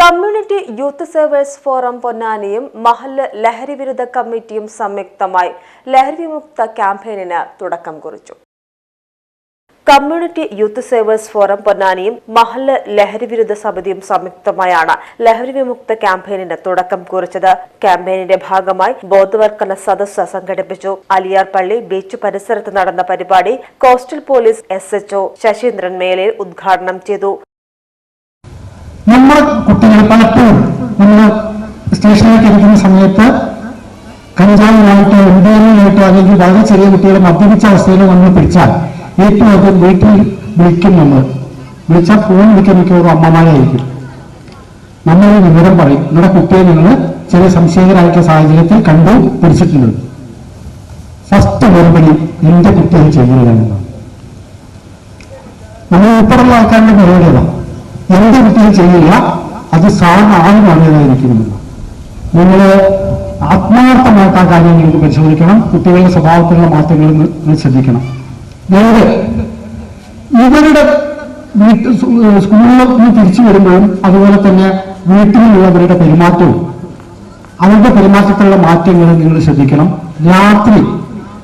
Community youth surveyors forum പൊന്നാനിയും മഹല്ല് ലഹരി വിരുദ്ധ കമ്മിറ്റിയും സംയുക്തമായി ലഹരി വിമുക്ത ക്യാമ്പയിനിന് തുടക്കം കുറിച്ചു. കമ്മ്യൂണിറ്റി യൂത്ത് സേവേഴ്സ് ഫോറം പൊന്നാനിയും മഹല്ല് ലഹരി വിരുദ്ധ സമിതിയും സംയുക്തമായാണ് ലഹരി വിമുക്ത ക്യാമ്പയിനിന് തുടക്കം കുറിച്ചത്. ക്യാമ്പയിനിന്റെ ഭാഗമായി ബോധവൽക്കരണ സദസ് സംഘടിപ്പിച്ചു. അലിയാർ പള്ളി ബീച്ച് പരിസരത്ത് നടന്ന പരിപാടി coastal police S HO Saseendran Melayil ഉദ്ഘാടനം ചെയ്തു. നമ്മുടെ കുട്ടികൾ പലപ്പോഴും നമ്മൾ സ്റ്റേഷനിലേക്ക് ഇരിക്കുന്ന സമയത്ത് കഞ്ചാവിനായിട്ടോ എംഡിഎമ്മിനായിട്ടോ അല്ലെങ്കിൽ വളരെ ചെറിയ കുട്ടികളെ മദ്യപിച്ച അവസ്ഥയിൽ നമ്മൾ പിടിച്ചാൽ ഏറ്റവും ആദ്യം വീട്ടിൽ വിളിക്കും നമ്മൾ വിളിച്ചാൽ ഫോൺ വിളിക്കാൻ മിക്കവാറും അമ്മമാരായിരിക്കും. നമ്മൾ വിവരം പറയും. നിങ്ങളുടെ കുട്ടിയെ നിങ്ങൾ ചെറിയ സംശയകരായിട്ടുള്ള സാഹചര്യത്തിൽ കണ്ടു പിടിച്ചിട്ടുണ്ട്. ഫസ്റ്റ് മറുപടി എന്റെ കുട്ടിയെ ചെയ്യുന്നതാണ് നമ്മൾ ഉൾപ്പെടെയുള്ള ആൾക്കാരുടെ മറുപടി അതാണ് എന്റെ കുട്ടികൾ ചെയ്യില്ല. അത് സാധാരണ ആരും അറിയാതായിരിക്കുന്നില്ല നിങ്ങൾ ആത്മാർത്ഥമായിട്ട് ആ കാര്യം നിങ്ങൾക്ക് പരിശോധിക്കണം. കുട്ടികളുടെ സ്വഭാവത്തിലുള്ള മാറ്റങ്ങൾ നിങ്ങൾ ശ്രദ്ധിക്കണം. രണ്ട് ഇവരുടെ വീട്ടിൽ സ്കൂളിൽ നിന്ന് തിരിച്ചു വരുമ്പോഴും അതുപോലെ തന്നെ വീട്ടിലുള്ളവരുടെ പെരുമാറ്റവും അവരുടെ പെരുമാറ്റത്തിലുള്ള മാറ്റങ്ങൾ നിങ്ങൾ ശ്രദ്ധിക്കണം. രാത്രി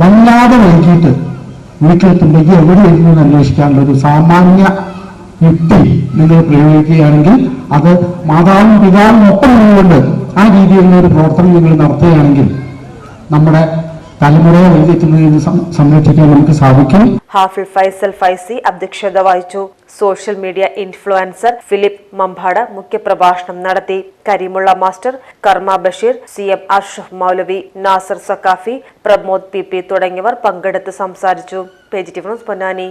വല്ലാതെ വൈകിട്ട് വീട്ടിലെത്തുമ്പോഴേക്ക് ഇരുന്നു എന്ന് അന്വേഷിക്കാനുള്ള ഒരു സാമാന്യ യുക്തി നിങ്ങൾ പ്രയോഗിക്കുകയാണെങ്കിൽ അത് മാതാവും പിതാവും ഒപ്പം നിന്നുകൊണ്ട് ആ രീതിയിലുള്ള ഒരു പ്രവർത്തനം നിങ്ങൾ നടത്തുകയാണെങ്കിൽ നമ്മുടെ തലമുറയെ നിന്ന് സംരക്ഷിക്കാൻ നമുക്ക് സാധിക്കും. ഹാഫിൽ ഫൈസൽ ഫൈസി അധ്യക്ഷത വഹിച്ചു. Social media influencer Philip Mampad മുഖ്യപ്രഭാഷണം നടത്തി. Kareemulla master Karma Basheer C M Ashraf Moulavi Nasar Saqafi Pramod P P തുടങ്ങിയവർ പങ്കെടുത്ത് സംസാരിച്ചു. പൊന്നാനി.